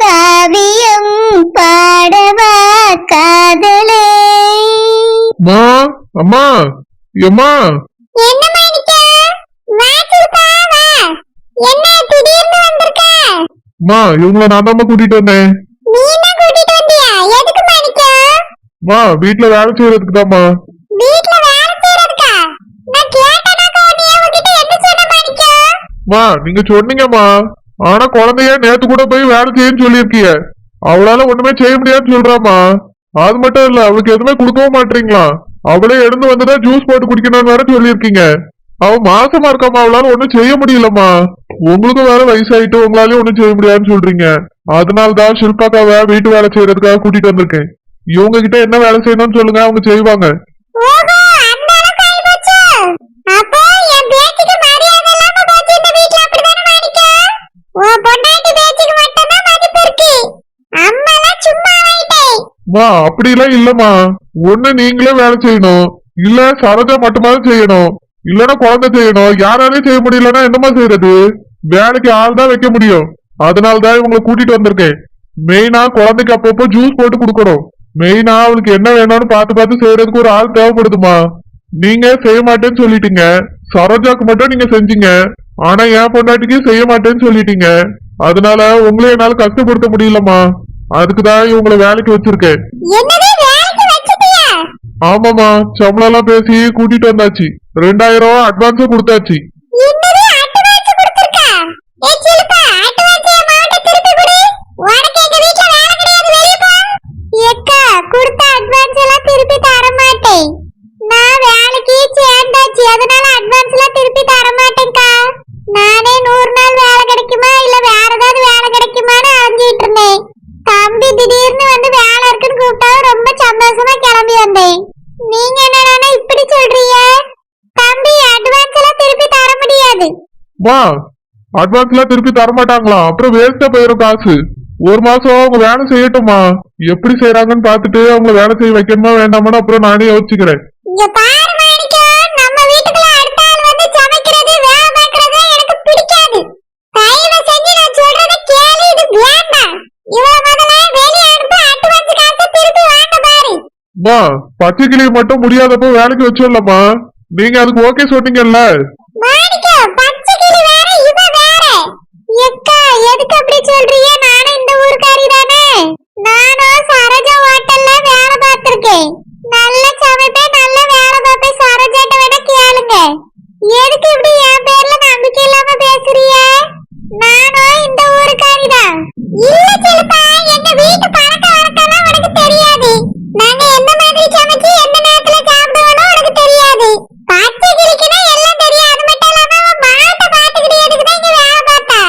காவியம் பாடவா காதலே. அம்மா அம்மா எம்மா? என்ன மாணிக்கா வாச்சிருப்பா வா. என்ன திடீர்னு வந்திருக்க? அம்மா இவங்கள நான் தான் கூட்டிட்டு வந்தேன். நீ என்ன கூட்டிட்டு வந்தியா? எதுக்கு மாணிக்கா அம்மா வேலை செய்யறதுக்கு வீட்ல வேலை செய்யறதுக்கா? நான் கேட்டனாக்கா நீ அவகிட்ட என்ன சொன்ன மாணிக்கா அம்மா நீங்க சொன்னீங்கம்மா. ஆனா குழந்தைய நேத்து கூட போய் வேலை செய்யன்னு சொல்லியிருக்கீங்க. அவளால ஒண்ணுமே செய்ய முடியாதுன்னு சொல்றாமா அது மட்டும் இல்ல அவளுக்கு எதுவுமே கொடுக்கவும் மாட்டீங்களா? அவளே எழுந்து வந்துதான் ஜூஸ் போட்டு குடிக்கணும்னு வேற சொல்லியிருக்கீங்க. அவ மாசமா இருக்காமா அவளால ஒண்ணும் செய்ய முடியலம்மா. உங்களுக்கும் வேற வயசாயிட்டு உங்களாலயும் ஒண்ணும் செய்ய முடியாதுன்னு சொல்றீங்க. அதனாலதான் ஷில்பாக்காவை வீட்டு வேலை செய்யறதுக்காக கூட்டிட்டு வந்திருக்கேன். இவங்க கிட்ட என்ன வேலை செய்யணும்னு சொல்லுங்க அவங்க செய்வாங்க. அந்த அப்போ மா அப்படிலாம் இல்லம்மா. ஒண்ணு நீங்களே வேலை செய்யணும். இல்ல சரோஜா மட்டுமாவது செய்யணும். இல்லன்னா குழந்தை செய்யணும். யாராலையும் செய்ய முடியலன்னா என்னமா செய்யறது வேலைக்கு ஆள் தான் வைக்க முடியும். அதனாலதான் இவங்களை கூட்டிட்டு வந்திருக்கேன். மெயினா குழந்தைக்கு அப்பப்போ ஜூஸ் போட்டு கொடுக்கணும். மெயினா அவளுக்கு என்ன வேணும்னு பார்த்து பார்த்து செய்யறதுக்கு ஒரு ஆள் தேவைப்படுதுமா? நீங்க செய்ய மாட்டேன்னு சொல்லிட்டீங்க. சரோஜாக்கு மட்டும் நீங்க செஞ்சீங்க. ஆனா என் பொண்டாட்டிக்கு செய்ய மாட்டேன்னு சொல்லிட்டீங்க. அதனால உங்களே என்னால கஷ்டப்படுத்த முடியலம்மா. அதுக்குதான் இவங்களை வேலைக்கு வச்சிருக்கேன். ஆமாமா சம்பளம் எல்லாம் பேசி கூட்டிட்டு வந்தாச்சு. ரெண்டாயிரம் ரூபாய் அட்வான்ஸும் கொடுத்தாச்சு என்னது அட்வான்ஸ் கொடுத்திருக்கா ஏய் சிலுப்பா அட்வான்ஸ் என் மாட்ட திருப்பி கொடு உனக்கு எங்க வீட்ல வேலை கிடையாது வெளிய போ ஏக்கா கொடுத்த அட்வான்ஸ் எல்லாம் திருப்பி தர மாட்டேன் நான் வேலைக்கு சேர்ந்தாச்சு அதனால அட்வான்ஸ் எல்லாம் திருப்பி தர மாட்டேன்க்கா நானே நூறு நாள் வேலை கிடைக்குமா இல்ல வேற ஏதாவது வேலை கிடைக்குமான்னு அலைஞ்சிட்டு இருந்தேன் தம்பி திடீர்னு வந்து வேலை இருக்குன்னு கூப்பிட்டா ரொம்ப சந்தோஷமா கிளம்பி வந்தேன் நீங்க என்னடானா இப்படி சொல்றீங்க தம்பி அட்வான்ஸ் எல்லாம் திருப்பி தர முடியாது மா அட்வான்ஸ் எல்லாம் திருப்பி தர மாட்டாங்களா அப்புறம் வேஸ்டா போயிடும் காசு. ஒரு மாசம் அவங்க வேலை செய்யட்டுமா எப்படி செய்யறாங்கன்னு பார்த்துட்டு அவங்க வேலை செய்ய வைக்கணுமா வேண்டாமான்னு அப்புறம் நானே யோசிச்சுக்கிறேன். இங்க பாரு மாணிக்கம் நம்ம வீட்டுக்குள்ள அடுத்த ஆள் வந்து சமைக்கிறது வேலை பார்க்கறது எனக்கு பிடிக்காது. தயவு செஞ்சு நான் சொல்றத கேளு இது வேண்டாம். இவள முதல்ல வெளிய அனுப்பி அட்வான்ஸ் காசை திருப்பி வாங்க பாரு. மா பச்சை கிளி மட்டும் முடியாதப்போ வேலைக்கு வச்சிடலாமா நீங்க அதுக்கு ஓகே சொன்னீங்கல்ல. பச்சை கிளி வேற இவ வேற. எக்கா எதுக்கு அப்படி சொல்றீங்க நானும் இந்த ஊர்க்காரி தானே நானும் சரோஜா ஹோட்டல்ல வேலை பார்த்திருக்கேன் நல்ல சமைப்பேன் நல்ல வேலை பார்ப்பேன் சரோஜாட்ட வேணா கேளுங்க எதுக்கு இப்படி என் பேர்ல நம்பிக்கை இல்லாம பேசுறீங்க நானும் இந்த ஊர்க்காரி தான் இல்ல சிலப்பா எங்க வீட்டு பழக்க வழக்கம்லாம் உனக்கு தெரியாது நாங்க எந்த மாதிரி சமைச்சு எந்த நேரத்துல சாப்பிடுவோம்னு உனக்கு தெரியாது பச்சை கிளிக்குன்னா எல்லாம் தெரியும் அது மட்டும் இல்லாம அவன் மாட்டை பாத்துக்கிட்டு எதுக்கு தான் இங்க வேலை பார்த்தா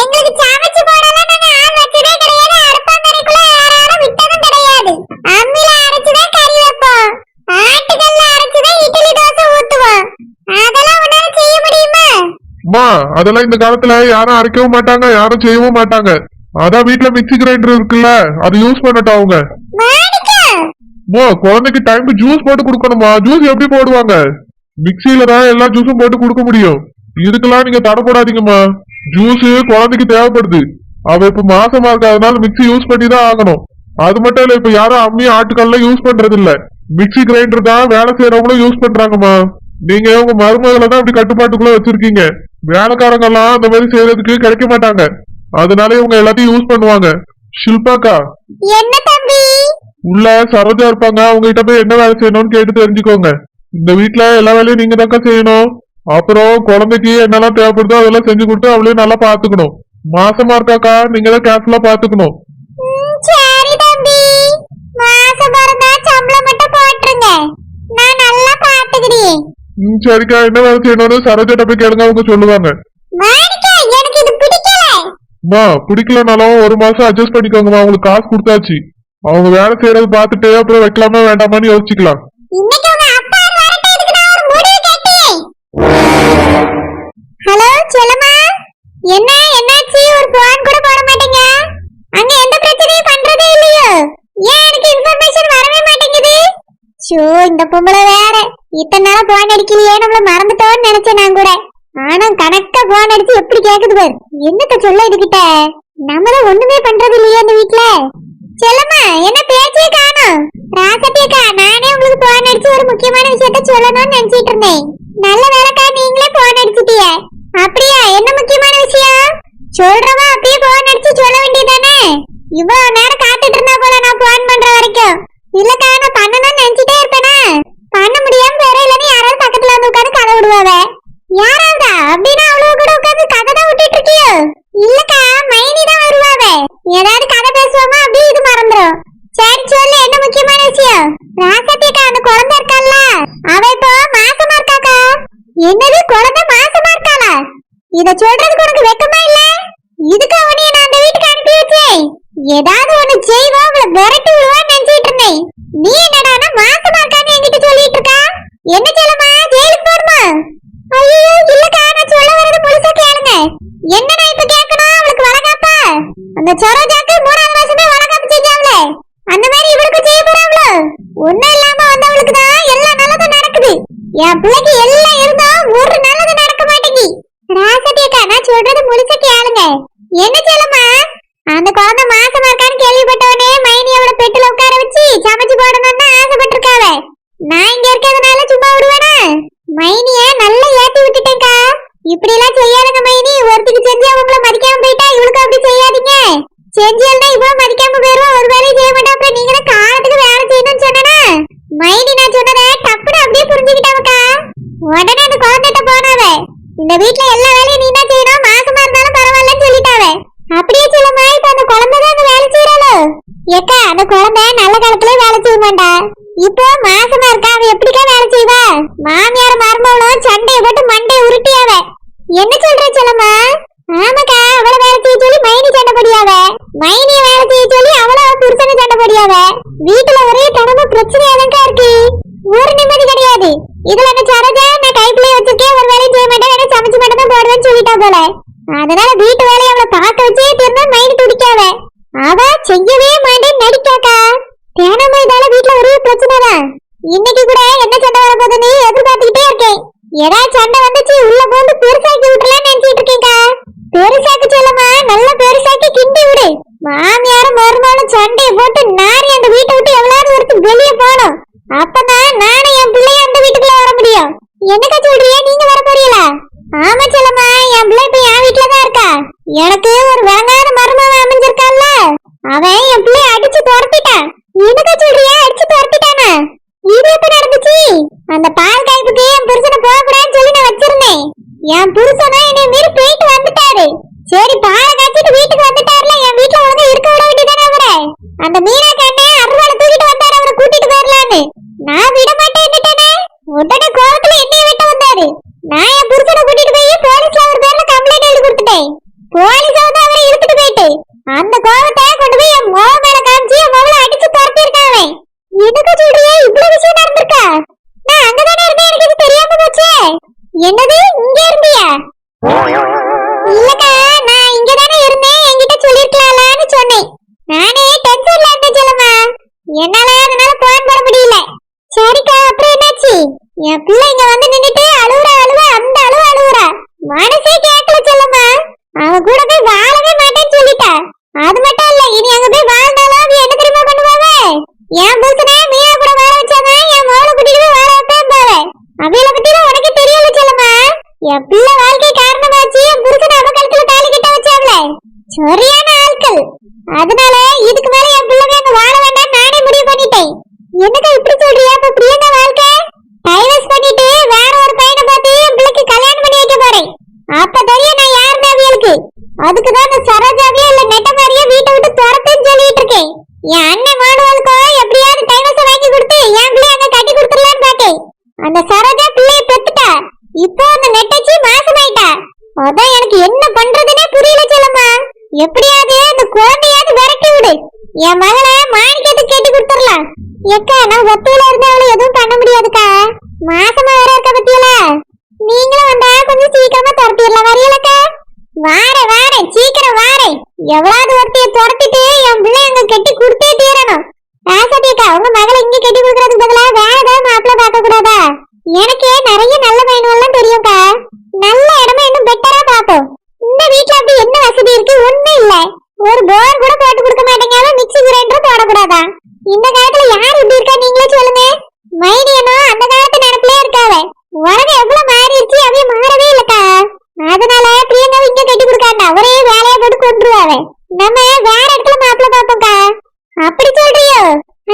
எங்களுக்கு சமைச்சு போடலாம் நாங்க ஆள் வச்சதே கிடையாது அடுப்பாங்கரைக்குள்ள யாராரும் விட்டதும் கிடையாது அம்மில அரைச்சுதான் கறி வைப்போம் ஆட்டுக்கல்ல அரைச்சுதான் இட்லி தோசை ஊத்துவோம் அதெல்லாம் உன்னால செய்ய முடியுமா மா அதெல்லாம் இந்த காலத்துல யாரும் அரைக்கவும் மாட்டாங்க யாரும் செய்யவும் மாட்டாங்க. அதான் வீட்ல மிக்ஸி கிரைண்டர் இருக்குல்ல அது யூஸ் பண்ணட்டும் அவங்க. மோ குழந்தைக்கு டைம் ஜூஸ் போட்டு கொடுக்கணுமா? ஜூஸ் எப்படி போடுவாங்க? மிக்ஸில தான் எல்லா ஜூஸும் போட்டு கொடுக்க முடியும். இதுக்கெல்லாம் நீங்க தடை போடாதீங்கம்மா. ஜூஸ் குழந்தைக்கு தேவைப்படுது. அவ இப்ப மாசமா இருக்காதனால மிக்ஸி யூஸ் பண்ணி தான் ஆகணும். அது மட்டும் இல்ல இப்ப யாரும் அம்மி ஆட்டுக்கல்ல யூஸ் பண்றது இல்ல மிக்ஸி கிரைண்டர் தான் வேலை செய்யறவங்களும் யூஸ் பண்றாங்கம்மா. நீங்க உங்க மருமகளை தான் இப்படி கட்டுப்பாட்டுக்குள்ள வச்சிருக்கீங்க. வேலைக்காரங்க எல்லாம் அந்த மாதிரி செய்யறதுக்கு கிடைக்க மாட்டாங்க. அதனால இவங்க எல்லாத்தையும் யூஸ் பண்ணுவாங்க. ஷில்பாக்கா என்ன தம்பி? உள்ள சரோஜா இருப்பாங்க. அவங்க கிட்ட போய் என்ன வேலை செய்யணும்னு கேட்டு தெரிஞ்சுக்கோங்க. இந்த வீட்ல எல்லா வேலையும் நீங்க தாக்கா செய்யணும். அப்புறம் குழந்தைக்கு என்னெல்லாம் தேவைப்படுதோ அதெல்லாம் செஞ்சு கொடுத்து அவளையும் நல்லா பாத்துக்கணும் மாசமா இருக்காக்கா நீங்க தான் கேர்ஃபுல்லா பாத்துக்கணும் சரி தம்பி. மாசம் பிறந்தா சம்பளம் மட்டும் போட்டுருங்க நான் நல்லா பாத்துக்கிறேன் ம் சரிக்கா என்ன வேலை செய்யணும்னு சரோஜாட்ட போய் கேளுங்க அவங்க சொல்லுவாங்க மாணிக்கம் எனக்கு இது பிடிக்கல அம்மா பிடிக்கலனாலும் ஒரு மாசம் அட்ஜஸ்ட் பண்ணிக்கோங்கம்மா அவங்களுக்கு காசு கொடுத்தாச்சு அவங்க வேலை செய்யறது பார்த்துட்டு அப்புறம் வைக்கலாமா வேண்டாமான்னு யோசிச்சுக்கலாம் இன்னைக்கு உங்க அப்பா வரட்டும் இதுக்கு நான் ஒரு முடிவு கட்டி ஹலோ செல்லம்மா என்ன என்னாச்சு ஒரு போன் கூட போட மாட்டீங்க அங்க எந்த பிரச்சனையும் பண்றதே இல்லையோ ஏன் எனக்கு இன்ஃபர்மேஷன் வரவே மாட்டேங்குது ஷோ இந்த பொம்பளை வேற அடிக்கலையே நம்மள மறந்துட்டோம்னு நினைச்சேன் நான் கூட. ஆனா கணக்கா போன் அடிச்சு எப்படி கேக்குது பாரு. என்னத்த சொல்ல இதுகிட்ட? நம்ம தான் ஒண்ணுமே பண்றது இல்லையே அந்த வீட்ல. செல்லம்மா என்ன பேச்சே காணோம். ராசட்டியக்கா நானே உங்களுக்கு போன் அடிச்சு ஒரு முக்கியமான விஷயத்த சொல்லணும்னு நினைச்சிட்டு இருந்தேன். நல்ல வேலைக்கா நீங்களே போன் அடிச்சிட்டிய. அப்படியா? என்ன முக்கியமான விஷயம்? சொல்றவா அப்படியே போன் அடிச்சு சொல்ல வேண்டியதானே? இவ்வளவு நேரம் காத்துட்டு இருந்தா போல நான் போன் பண்ற வரைக்கும். இல்லக்கா நான் பண்ணணும்னு நினைச்சிட்டே இருப்பேனா? பண்ண முடியாம வேற இல்லன்னு உட்காந்து கதை விடுவாவ? யாராவதா? அப்படின்னா அவ்வளவு கூட உட்காந்து கதை தான் விட்டுட்டு இருக்கியோ? இல்லக்கா மைனி தான் வருவாவ. ஏதாவது கதை பேசுவோமா? அப்படியே இது மறந்துடும் சரி சொல்லு என்ன முக்கியமான விஷயம்? ராசத்தியக்கா அந்த குழந்தை இருக்கால்ல அவ இப்போ மாசமா இருக்காக்கா? என்னது குழந்தை மாசமா இருக்காளா? இத சொல்றதுக்கு உனக்கு வெக்கமா இல்ல? இதுக்கு அவனைய நான் அந்த வீட்டுக்கு அனுப்பி வச்சேன். ஏதாவது ஒண்ணு செய்வோம் அவளை விரட்டி விடுவான்னு நினைச்சிட்டு இருந்தேன். நீ என்னடானா மாசமா இருக்கான்னு என்கிட்ட சொல்லிட்டு இருக்கா என்ன சொல்லமா ஜெயிலுக்கு போடுமா ஐயோ இல்லக்கா நான் சொல்ல வரது முழுசா கேளுங்க என்ன நான் இப்ப கேட்கணும் அவளுக்கு வளகாப்பா அந்த சரோஜாக்கு மூணாவது மாசமே வளகாப்பு செஞ்சாங்களே அந்த மாதிரி இவளுக்கு செய்ய போறாங்களோ ஒண்ணும் இல்லாம வந்தவளுக்கு தான் எல்லாம் நல்லதும் நடக்குது என் பிள்ளைக்கு எல்லாம் இருந்தும் ஒரு நல்லது நடக்க மாட்டேங்கி ராசதியக்கா நான் சொல்றது முழுசா கேளுங்க. என்ன சொல்லுமா? அந்த குழந்தை மாசமா இருக்கான்னு கேள்விப்பட்டவனே மைனியோட பெட்டுல உட்கார வச்சு சமைச்சு போடணும்னு ஆசைப்பட்டிருக்காவ. நான் இங்க இருக்கிறதுனால சும்மா விடுவேனா? மைனிய நல்லா ஏத்தி விட்டுட்டேன்க்கா. இப்படி எல்லாம் செய்யாதுங்க மைனி. ஒருத்திக்கு செஞ்சு அவங்கள மதிக்காம போயிட்டா இவளுக்கு அப்படி செய்யாதீங்க. செஞ்சியல்னா இவ்வளவு மதிக்காம போயிருவா. ஒரு வேலையும் செய்ய மாட்டா நீங்களும் நீங்க தான் காலத்துக்கு வேலை செய்யணும்னு சொன்னனா மைனி நான் சொன்னதை டப்புன்னு அப்படியே புரிஞ்சுக்கிட்டாவக்கா உடனே அந்த குழந்தைகிட்ட போனாவ இந்த வீட்ல எல்லா வேலையும் நீ தான் செய்யணும் மாசமா இருந்தாலும் பரவாயில்லன்னு சொல்லிட்டாவ அப்படியே சொல்லுமா இப்ப அந்த குழந்தை தான் அங்க வேலை செய்யறாளோ ஏக்கா அந்த குழந்தை நல்ல காலத்துல வேலை செய்ய மாட்டா இப்போ மாசமா இருக்கா அவ எப்படிக்கா வேலை செய்வா மாமியார் மருமகளும் சண்டையை போட்டு மண்டையை உருட்டியாவ என்ன சொல்ற சொல்லம்மா ஆமாக்கா அவள வேலை செய்ய சொல்லி மைனி சண்டை போடியாவ மைனிய வேலை செய்ய சொல்லி அவள அவ புருஷனை சண்டை போடியாவ வீட்டுல ஒரே தனமும் பிரச்சனையாதான்க்கா இருக்கு ஒரு நிம்மதி கிடையாது இதுல அந்த சரோஜா நான் கைப்பிள்ளைய வச்சிருக்கேன் ஒரு வேலையும் செய்ய மாட்டேன் வேணா சமைச்சு மட்டும் தான் போடுவேன்னு சொல்லிட்டா போல அதனால வீட்டு வேலையை அவளை பார்க்க வச்சே திரும்ப மைனி துடிக்காவ அவ செய்யவே மாட்டேன் நடிக்காக்கா தினமும் இதால வீட்ல ஒரே பிரச்சனை தான் இன்னைக்கு கூட என்ன சண்டை வர போகுதுன்னு எதிர்பார்த்துக்கிட்டே இருக்கேன் ஏதாவது சண்டை வந்துச்சு உள்ள போந்து பெருசாக்கி விட்டுலாம்னு நினைச்சிட்டு இருக்கேன்க்கா பெருசாக்கி சொல்லமா நல்ல பெருசாக்கி கிண்டி விடு மாமியாரும் மருமகளும் சண்டையை போட்டு நாரி அந்த வீட்டை விட்டு எவ்வளவு ஒருத்தர் வெளியே போகணும் அப்பதான் நானும் என் பிள்ளைய அந்த வீட்டுக்குள்ள வர முடியும் என்னக்கா சொல்றிய நீங்க வர போறீங்களா ஆமா செல்லம்மா என் பிள்ளை இப்ப என் வீட்டுல தான் இருக்கா. எனக்கு ஒரு விளங்காத மருமகன் அமைஞ்சிருக்கான்ல அவன் என் பிள்ளைய அடிச்சு துரத்திட்டான் எனக்கு சொல்றியா அடிச்சு துரத்திட்டானா இது எப்ப நடந்துச்சு? அந்த பால் காய்ப்புக்கு என் புருஷனை போகக்கூடாதுன்னு சொல்லி நான் வச்சிருந்தேன். என் புருஷனா என்னை மீறி போயிட்டு வந்துட்டாரு. சரி பாலை காய்ச்சிட்டு வீட்டுக்கு வந்துட்டாருல என் வீட்டுல ஒழுங்கா இருக்க விட வேண்டியதானே அவரை? அந்த மீனா கண்ணே அருவாளை தூக்கிட்டு வந்தாரு அவரை கூட்டிட்டு போயிடலான்னு நான் விட மாட்டேன்னுட்டேனே உடனே கோவத்துல என்னைய வெட்ட வந்தாரு நான் என் புருஷனை கூட்டிட்டு போய் போலீஸ்ல அவர் பேர்ல கம்ப்ளைண்ட் எழுதி கொடுத்துட்டேன் போலீஸ் வந்து அவரை இழுத்துட்டு போயிட்டு அந்த கோவத்தை கொண்டு போய் என் மோக மேல காமிச்சு என் மோகல அடிச்சு துரத்தி இருக்காவே எதுக்கு சொல்றியே இவ்வளவு விஷயம் நடந்திருக்கா நான் அங்கதானே இருந்தேன் எனக்கு இது தெரியாம போச்சே என்னது? இங்க இருந்தியா? இல்லக்கா நான் இங்க தானே இருந்தேன். என்கிட்ட சொல்லிருக்கலாம்னு சொன்னேன். நானே டென்ஷன்ல இருந்தேன் செல்லம்மா. என்னால அதனால போன் போட முடியல. சரிக்கா அப்புறம் என்னாச்சு? என் பிள்ளை இங்க வந்து நின்னுட்டு அழுவுற அழுவ அந்த அழுவ அழுவுறா. மனசே கேட்கல செல்லம்மா. அவ கூட போய் வாழவே மாட்டேன்னு சொல்லிட்டா. அது மட்டும் இல்ல இனி அங்க போய் வாழ்ந்தாலும் அவ என்ன தெரியுமா பண்ணுவாவே? என் புருஷனே மீனா கூட வாழ வச்சாதான் என் மோளை கூட்டிட்டு போய் வாழ வைப்பேன் பாவே அவையில பத்தி உனக்கு தெரியல செல்லம்மா என் பிள்ளை வாழ்க்கை காரணமாச்சு என் புருஷன் அவ கழுத்துல தாலி கட்ட வச்சாவல சரியான ஆட்கள் அதனால இதுக்கு மேல என் பிள்ளை அங்க வாழ வேண்டாம் நானே முடிவு பண்ணிட்டேன் என்னக்கா இப்படி சொல்றியா அப்ப பிரியங்கா வாழ்க்கை டைவர்ஸ் பண்ணிட்டு வேற ஒரு பையனை பார்த்து என் பிள்ளைக்கு கல்யாணம் பண்ணி வைக்க போறேன் அப்ப தெரியும் நான் யாருன்னு அவியலுக்கு அதுக்குதான் இந்த சரோஜாவியா இல்ல நெட்ட மாதிரியே வீட்டை விட்டு துரத்துன்னு சொல்லிட்டு இருக்கேன் என் அண்ணன் மாடுவாளுக்கும் எப்படியாவது டைவர்ஸ் வாங்கி கொடுத்து என் பிள்ளைய அங்க கட்டி கொடுத்துடலான்னு பார்த்தேன் அந்த சரோஜா பிள்ளைய பெத்துட்டா இப்போ அந்த நெட்டச்சி மாசமாயிட்டா அதான் எனக்கு என்ன பண்றதுனே புரியல செல்லம்மா எப்படியாவது அந்த குழந்தையாவது விரட்டி விடு. என் மகளை மாணிக்கத்துக்கு கட்டி கொடுத்துடலாம். எக்கா நான் ஒத்தையில இருந்து அவளை எதுவும் பண்ண முடியாதுக்கா. மாசமா வேற இருக்க பத்தியல? நீங்களும் வந்தா கொஞ்சம் சீக்கிரமா துரத்திடலாம் வரையலக்கா வாரேன் வாரேன் சீக்கிரம் வாரேன் எவ்வளவு ஒருத்தைய துரத்திட்டு என் பிள்ளை அங்க கட்டி கொடுத்தே தீரணும் ராசதியக்கா உங்க மகளை இங்க கட்டி கொடுக்கறதுக்கு பதிலா வேற ஏதாவது மாப்பிள்ள பார்க்க கூடாதா எனக்கே நிறைய நல்ல பையனும் தெரியும்க்கா நல்ல இடமா இன்னும் பெட்டரா பார்ப்போம் இந்த வீட்ல அப்படி என்ன வசதி இருக்கு ஒண்ணும் இல்ல ஒரு போர் கூட போட்டு கொடுக்க மாட்டேங்க மிக்ஸி கிரைண்டர் போடக்கூடாதா இந்த காலத்துல யார் இப்படி இருக்கா நீங்களே சொல்லுங்க மைனியனோ அந்த காலத்து நினைப்பிலே இருக்காவ உலகம் எவ்வளவு மாறிடுச்சு அவைய மாறவே இல்லக்கா அதனால பிரியங்காவை இங்க கட்டி கொடுக்காண்டா ஒரே வேலையை போட்டு கொண்டுருவாவ நம்ம வேற இடத்துல மாப்பிள்ள பாப்போம்க்கா அப்படி சொல்றியோ?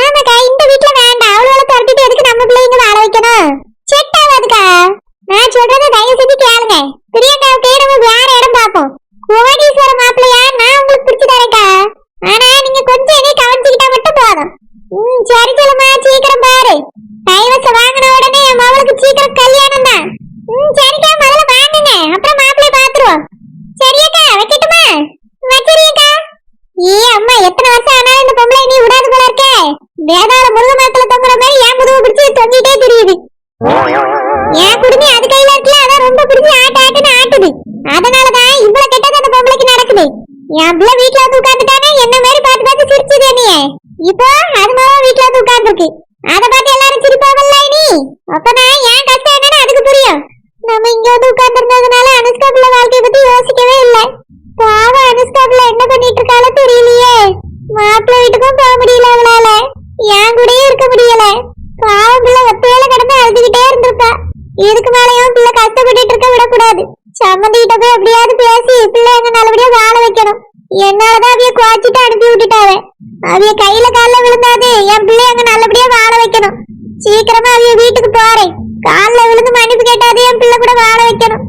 ஆமாக்கா இந்த வீட்ல வேண்டாம். அவளோட துரத்திட்டு எதுக்கு நம்ம பிள்ளைங்க வாழ வைக்கணும்? செட் ஆகாதுக்கா. நான் சொல்றதை தயவு செஞ்சு கேளுங்க. பிரியங்காவுக்கு நம்ம வேற இடம் பார்ப்போம். கோடீஸ்வர மாப்பிள்ளையா? நான் உங்களுக்கு பிடிச்சு தரேன்க்கா. ஆனா நீங்க கொஞ்சம் என்னை கவனிச்சுக்கிட்டா மட்டும் போதும். ம் சரி சொல்லுமா சீக்கிரம் பாரு. டைவர்ஸ் வாங்கின உடனே என் மகளுக்கு சீக்கிரம் என் பிள்ளை வீட்டுல வந்து உட்காந்துட்டானே என்ன மாதிரி பார்த்து பார்த்து சிரிச்சுது என்னைய? இப்போ அது மாதிரி வீட்டுல வந்து உட்கார்ந்துருக்கு. அத பார்த்து எல்லாரும் சிரிப்பாங்கல்ல நீ அப்பதான் ஏன் கஷ்டம் என்னன்னு அதுக்கு புரியும். நம்ம இங்க வந்து உட்கார்ந்துருந்ததுனால அனுஷ்கா பிள்ளை வாழ்க்கைய பத்தி யோசிக்கவே இல்லை. பாவம் அனுஷ்கா பிள்ளை என்ன பண்ணிட்டு இருக்காளோ தெரியலையே. மாப்பிள்ளை வீட்டுக்கும் போக முடியல அவளால. என் கூடயே இருக்க முடியல. பாவம் பிள்ளை ஒத்தையில கிடந்து அழுதுகிட்டே இருந்திருப்பா. இதுக்கு மேலயும் பிள்ளை கஷ்டப்பட்டுட்டு இருக்க விடக்கூடாது. சம்மந்திகிட்ட போய் எப்படியாவது பேசி பிள்ளை எங்க நல்லபடியா வாழ வைக்கணும். என்னாலதான் அவைய குவாச்சிட்டு அனுப்பி விட்டுட்டாவே. அவைய கையில கால விழுந்தாது என் பிள்ளை அங்க நல்லபடியா வாழ வைக்கணும். சீக்கிரமா அவைய வீட்டுக்கு போறேன். கால்ல விழுந்து மன்னிப்பு கேட்டாது என் பிள்ளை கூட வாழ வைக்கணும்.